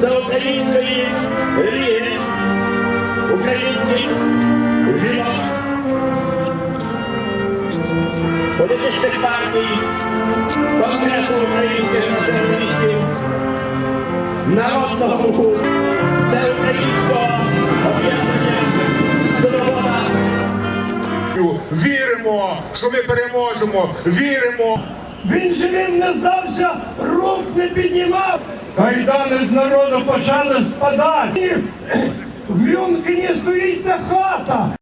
за української ліги, українських жінок, політичних партій, Конгресу українських націоналістів, Народного руху, Всеукраїнського об'єднання Свобода. Віримо, що ми переможемо. Віримо. Він живим не здався, рук не піднімав. Кайдани з народу почали спадати. В Мюнхені стоїть та хата.